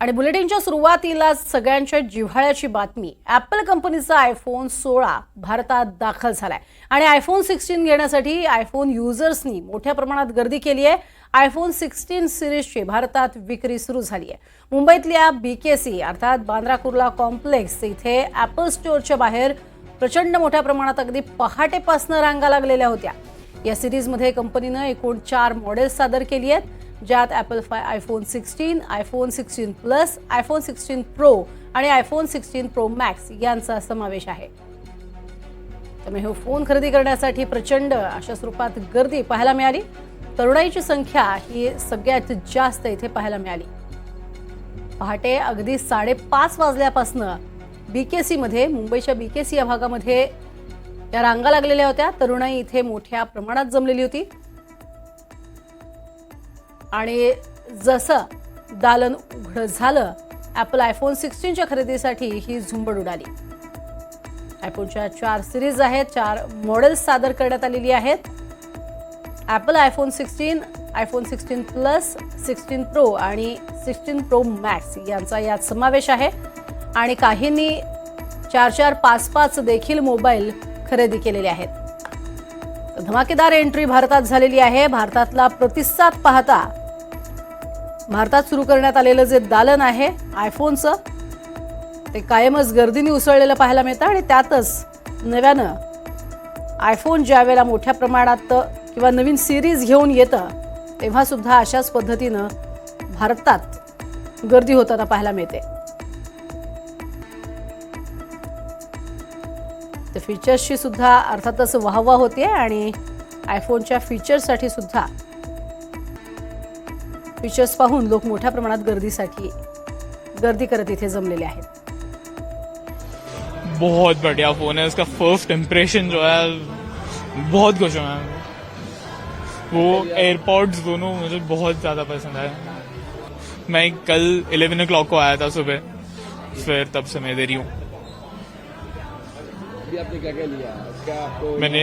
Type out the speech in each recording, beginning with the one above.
आणि बुलेटिनच्या सुरुवातीला सगळ्यांच्या जिव्हाळ्याची बातमी. ॲपल कंपनीचा आयफोन सोळा भारतात दाखल झालाय. आणि आयफोन सिक्स्टीन घेण्यासाठी आयफोन युजर्सनी मोठ्या प्रमाणात गर्दी केली आहे. आयफोन सिक्स्टीन सिरीजची भारतात विक्री सुरू झाली आहे. मुंबईतल्या बी के सी अर्थात बांद्रा कुर्ला कॉम्प्लेक्स इथे ॲपल स्टोअरच्या बाहेर प्रचंड मोठ्या प्रमाणात अगदी पहाटेपासनं रांगा लागलेल्या होत्या. या सिरीजमध्ये कंपनीनं एकूण चार मॉडेल्स सादर केली आहेत. ज्यात Apple five iPhone sixteen iPhone sixteen plus iPhone sixteen pro आणि आयफोन सिक्स्टीन प्रो मॅक्स यांचा समावेश आहे. त्यामुळे हो हे फोन खरेदी करण्यासाठी प्रचंड अशा स्वरूपात गर्दी पाहायला मिळाली. तरुणाईची संख्या ही सगळ्यात जास्त इथे पाहायला मिळाली. पहाटे अगदी साडेपाच वाजल्यापासनं बीकेसीमध्ये मुंबईच्या बीकेसी या भागामध्ये या रांगा लागलेल्या होत्या. तरुणाई इथे मोठ्या प्रमाणात जमलेली होती. आणि जसं दालन उघडं झालं ॲपल आयफोन सिक्स्टीनच्या खरेदीसाठी ही झुंबड उडाली. आयफोनच्या चार सिरीज आहेत चार मॉडेल्स सादर करण्यात आलेली आहेत. Apple iPhone sixteen iPhone sixteen plus sixteen pro आणि सिक्स्टीन प्रो मॅक्स यांचा यात समावेश आहे. आणि काहींनी चार चार पाच पाच देखील मोबाईल खरेदी केलेले आहेत. धमाकेदार एंट्री भारतात झालेली आहे. भारतातला प्रतिसाद पाहता भारतात सुरू करण्यात आलेलं जे दालन आहे आयफोनचं ते कायमच गर्दीने उसळलेलं पाहायला मिळतं आणि त्यातच नव्यानं आयफोन ज्या वेळेला मोठ्या प्रमाणात किंवा नवीन सिरीज घेऊन येतं तेव्हासुद्धा अशाच पद्धतीनं भारतात गर्दी होताना पाहायला मिळते. तर फीचर्सची सुद्धा अर्थातच वाहवा होते आणि आयफोनच्या फीचर्ससाठी सुद्धा फीचर्स पाहून लोक मोठ्या प्रमाणात गर्दीसाठी गर्दी करत इथे जमलेले आहेत. बहुत बढ़िया फोन है उसका फर्स्ट इम्प्रेशन जो है बहुत खुश हूँ मैं। वो एयरपॉड्स दोनों मुझे बहुत ज्यादा पसंद आए मैं कल 11 ओ को आया था सुबह फिर तब से मैं दे रही हूँ। अभी आपने क्या क्या लिया? क्या आपको मैंने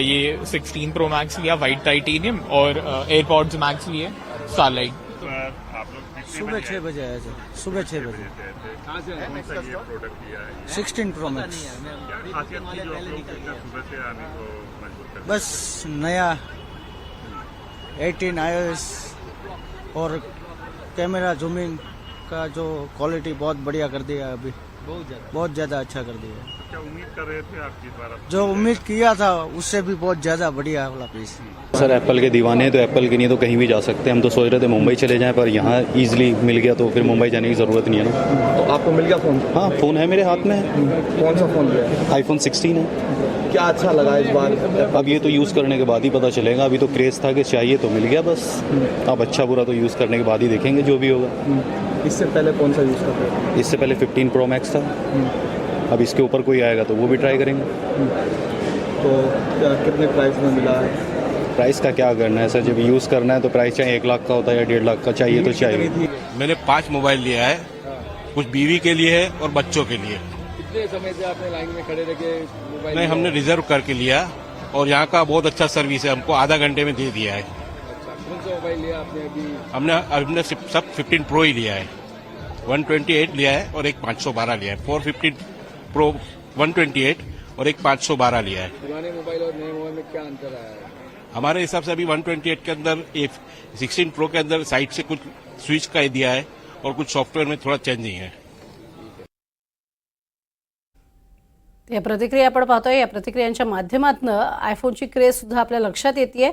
ये 16 प्रो मैक्स लिया वाइट टाइटेनियम और एयरपॉड्स मैक्स लिए स्टारलाइट लोग कितने सुबह छह बजे आया सर सुबह छह बजे। है? सिक्सटीन प्रो मैक्स क्या खासियत थी जो आप लोग इतना सुबह से आने को मजबूर कर बस नया 18 आईओएस और कैमरा जूमिंग का जो क्वालिटी बहुत बढ़िया कर दिया अभी। बहुत ज़्यादा। अच्छा कर दिया। क्या उम्मीद कर रहे थे आप जिस बार जो उम्मीद किया था उससे भी बहुत ज़्यादा बढ़िया वाला पीस सर एप्पल के दीवाने हैं तो एप्पल के लिए तो कहीं भी जा सकते हैं। हम तो सोच रहे थे मुंबई चले जाएँ पर यहाँ इजीली मिल गया तो फिर मुंबई जाने की ज़रूरत नहीं है ना। तो आपको मिल गया फ़ोन हाँ फ़ोन है मेरे हाथ में। कौन सा फ़ोन आई फ़ोन सिक्सटीन है। क्या अच्छा लगा इस बार? अब ये तो यूज़ करने के बाद ही पता चलेगा। अभी तो क्रेज़ था कि चाहिए तो मिल गया बस। अब अच्छा बुरा तो यूज़ करने के बाद ही देखेंगे जो भी होगा। इससे पहले कौन सा यूज़ कर रहे थे? इससे पहले 15 प्रो मैक्स था। अब इसके ऊपर कोई आएगा तो वो भी ट्राई करेंगे। तो क्या कितने प्राइस में मिला? है प्राइस का क्या करना है सर? जब यूज़ करना है तो प्राइस चाहे एक लाख का होता है या डेढ़ लाख का चाहिए तो चाहिए। मैंने पाँच मोबाइल लिया है। कुछ बीवी के लिए है और बच्चों के लिए। कितने समय से आपने लाइन में खड़े के मोबाइल नहीं हमने रिज़र्व करके लिया और यहाँ का बहुत अच्छा सर्विस है हमको आधा घंटे में दे दिया है। अच्छा कौन सा मोबाइल लिया आपने अभी? हमने हमने सब 15 प्रो ही लिया है। 128 लिया है और एक 512 लिया है। 415 प्रो 128 और एक 512 लिया है। पुराने मोबाइल और नए मोबाइल में क्या अंतर आया? है हमारे हिसाब से अभी 128 के अंदर 16 प्रो के अंदर साइड से कुछ स्विच का ही दिया है और कुछ सॉफ्टवेयर में थोड़ा चेंजिंग है। या प्रतिक्रिया आपण पाहतोय. या प्रतिक्रियांच्या माध्यमातून आयफोनची क्रेज सुद्धा आपल्या लक्षात येते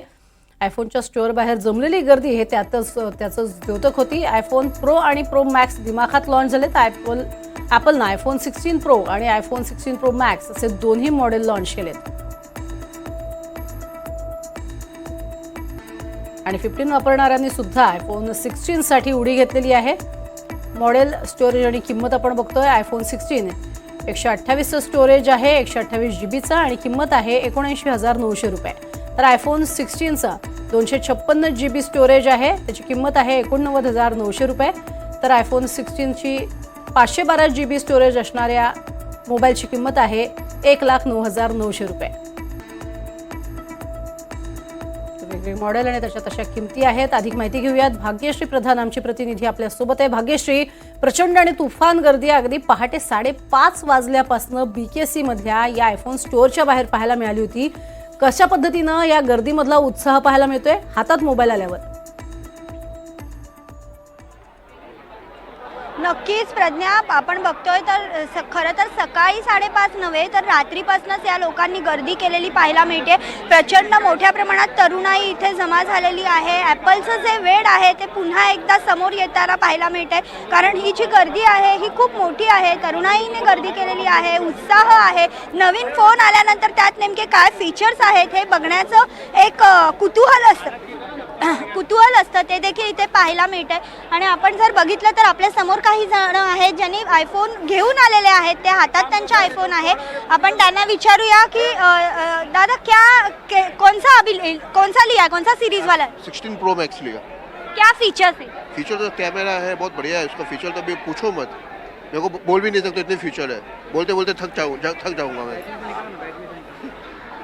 आयफोनच्या स्टोअर बाहेर जमलेली गर्दी हे त्यातच त्याचं द्योतक होती. आयफोन प्रो आणि प्रो मॅक्स दिमाखात लॉन्च झालेत. ॲपल ॲपलनं आयफोन सिक्स्टीन प्रो आणि आयफोन सिक्स्टीन प्रो मॅक्स असे दोन्ही मॉडेल लॉन्च केलेत. आणि फिफ्टीन वापरणाऱ्यांनी सुद्धा आयफोन सिक्स्टीनसाठी उडी घेतलेली आहे. मॉडेल स्टोरेज आणि किंमत आपण बघतोय. आयफोन सिक्स्टीन एकशे अठ्ठावीसचं स्टोरेज आहे एकशे अठ्ठावीस जी बीचा आणि किंमत आहे एकोणऐंशी हजार नऊशे रुपये. तर आयफोन सिक्स्टीनचा दोनशे छप्पन्न जी बी स्टोरेज आहे त्याची किंमत आहे एकोणनव्वद हजार नऊशे रुपये. तर आयफोन सिक्स्टीनची पाचशे बारा जी बी स्टोरेज असणाऱ्या मोबाईलची किंमत आहे एक लाख नऊ हजार नऊशे रुपये. वेगवेगळे मॉडेल आणि त्याच्या तशा किमती आहेत. अधिक माहिती घेऊयात. भाग्यश्री प्रधान आमची प्रतिनिधी आपल्यासोबत आहे. भाग्यश्री प्रचंड आणि तुफान गर्दी अगदी पहाटे साडेपाच वाजल्यापासून बीकेसी मधल्या या आयफोन स्टोअरच्या बाहेर पाहायला मिळाली होती. कशा पद्धतीनं या गर्दीमधला उत्साह पाहायला मिळतोय? हातात मोबाईल आल्यावर. नक्कीच प्रज्ञा. आपण बघतोय तर स- खरं तर सकाळी साडेपाच नव्हे तर रात्रीपासूनच या लोकांनी गर्दी केलेली पाहायला मिळते. प्रचंड मोठ्या प्रमाणात तरुणाई इथे जमा झालेली आहे. ॲपलचं जे वेड आहे ते पुन्हा एकदा समोर येताना पाहायला मिळते कारण ही जी गर्दी आहे ही खूप मोठी आहे. तरुणाईने गर्दी केलेली आहे उत्साह आहे. नवीन फोन आल्यानंतर त्यात नेमके काय फीचर्स आहेत हे बघण्याचं एक कुतूहल असतं. कुतूहल असतं ते देखील इथे पाहायला मिळतंय. आणि आपण जर बघितलं तर आपल्यासमोर काही जण आहेत ज्यांनी आयफोन घेऊन आलेले आहेत. ते हातात त्यांचा आयफोन आहे. आपण त्यांना विचारूया की दादा क्या के- कौन सा अभी कौन सा लिया कौन सा सीरीज वाला? 16 प्रो मैक्स लिया क्या फीचर्स है फीचर तो कैमरा है बहुत बढ़िया है उसका फीचर तो अभी पूछो मत. मेरे को बोल भी नहीं सकते इतने फीचर है. बोलते बोलते थक जाऊँ थक जाऊंगा मैं.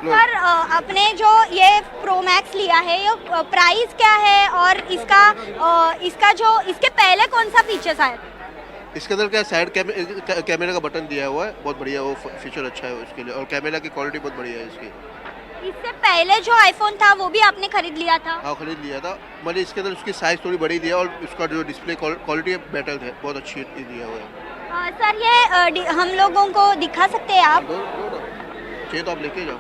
सर आपने जो ये प्रो मैक्स लिया है ये प्राइस क्या है और इसका इसका जो इसके पहले कौन सा फीचर्स आया इसके अंदर क्या साइड कैमरे का बटन दिया हुआ है बहुत बढ़िया वो फीचर अच्छा है उसके लिए और कैमरा की क्वालिटी बहुत बढ़िया है इसकी। इससे पहले जो आईफोन था वो भी आपने खरीद लिया था? हाँ खरीद लिया था। मैंने इसके अंदर उसकी साइज़ थोड़ी बड़ी दिया और उसका जो डिस्प्ले क्वालिटी बेटर है बहुत अच्छी दिया हुआ है। अ, सर ये डि- हम लोगों को दिखा सकते हैं आप? ना चाहिए तो आप लेके जाओ।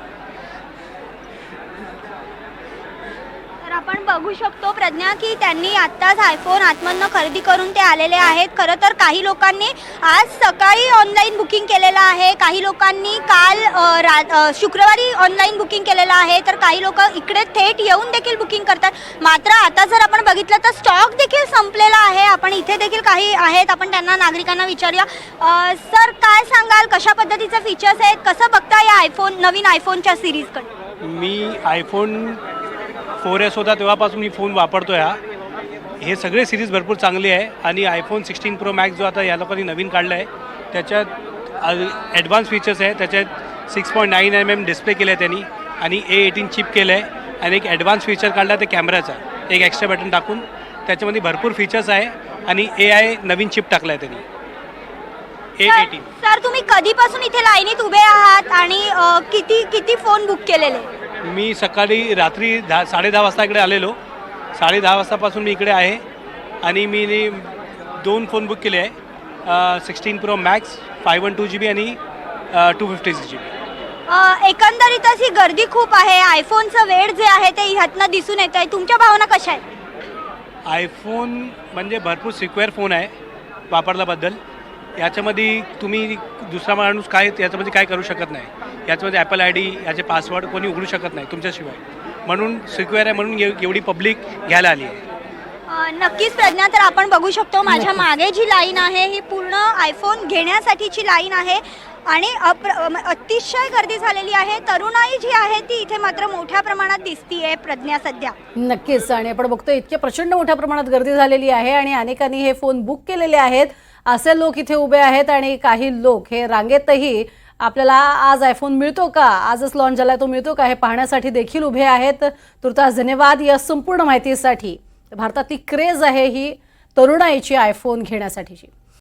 तर आपण बघू शकतो प्रज्ञा की त्यांनी आत्ताच आयफोन आतमधनं खरेदी करून ते आलेले आहेत. खरं तर काही लोकांनी आज सकाळी ऑनलाईन बुकिंग केलेलं आहे. काही लोकांनी काल रा शुक्रवारी ऑनलाईन बुकिंग केलेलं आहे. तर काही लोक इकडे थेट येऊन देखील बुकिंग करतात. मात्र आता जर आपण बघितलं तर स्टॉक देखील संपलेला आहे. आपण इथे देखील काही आहेत. आपण त्यांना नागरिकांना विचारूया. सर काय सांगाल? कशा पद्धतीचे फीचर्स आहेत? कसं बघता या आयफोन नवीन आयफोनच्या सिरीजकडे मी आयफोन फोर एस होता तेव्हापासून मी फोन वापरतो हा. हे सगळे सिरीज भरपूर चांगली आहे. आणि आयफोन सिक्स्टीन प्रो मॅक्स जो आता या लोकांनी नवीन काढला आहे त्याच्यात ॲडव्हान्स फीचर्स आहे. त्याच्यात six point nine M M display केलं आहे त्यांनी. आणि ए एटीन चिप केलं आहे आणि एक ॲडव्हान्स फीचर काढला ते कॅमेराचा एक एक्स्ट्रा बटन टाकून. त्याच्यामध्ये भरपूर फीचर्स आहे. आणि ए आय नवीन चिप टाकला आहे त्यांनी. ए सर एटीन सर, तुम्ही कधीपासून इथे लाईनीत उभे आहात? आणि किती किती फोन बुक केलेले? मी सकाळी रात्री दहा साडे दहा वाजता इकडे आलेलो. साडे दहा वाजतापासून मी इकडे आहे. आणि मी दोन फोन बुक केले आहे. Sixteen pro max five one two G B आणि two fifty six G B अ, एकंदरीतच ही गर्दी खूप आहे. आयफोनचं वेळ जे आहे ते ह्यातनं दिसून येत आहे. तुमच्या भावना कशा आहेत? आयफोन म्हणजे भरपूर सिक्वेअर फोन आहे वापरल्याबद्दल. याच्यामध्ये तुम्ही दुसरा माणूस काय याच्यामध्ये काय करू शकत नाही. याच्यामध्ये ॲपल आय डी याचे पासवर्ड कोणी उघडू शकत नाही तुमच्याशिवाय. म्हणून सिक्वेअर आहे म्हणून एव- एवढी पब्लिक घ्यायला आली आहे. नक्कीच प्रज्ञा तर आपण बघू शकतो माझ्या मागे जी लाईन आहे ही पूर्ण आयफोन घेण्यासाठीची लाईन आहे. आणि अप्र अतिशय गर्दी झालेली आहे. तरुणाई जी आहे ती इथे मात्र मोठ्या प्रमाणात दिसतीये प्रज्ञा सध्या. नक्कीच आणि आपण बघतोय इतक्या प्रचंड मोठ्या प्रमाणात गर्दी झालेली आहे आणि अनेकांनी हे फोन बुक केलेले आहेत. असे लोक इथे उभे आहेत आणि काही लोक हे रांगेतही आपल्याला आज आयफोन मिळतो का? आजच लॉन्च झालाय तो मिळतो का? हे पाहण्यासाठी देखील उभे आहेत. तुर्तास धन्यवाद या संपूर्ण माहितीसाठी. भारतातली क्रेज आहे ही तरुणाईची आयफोन घेण्यासाठीची.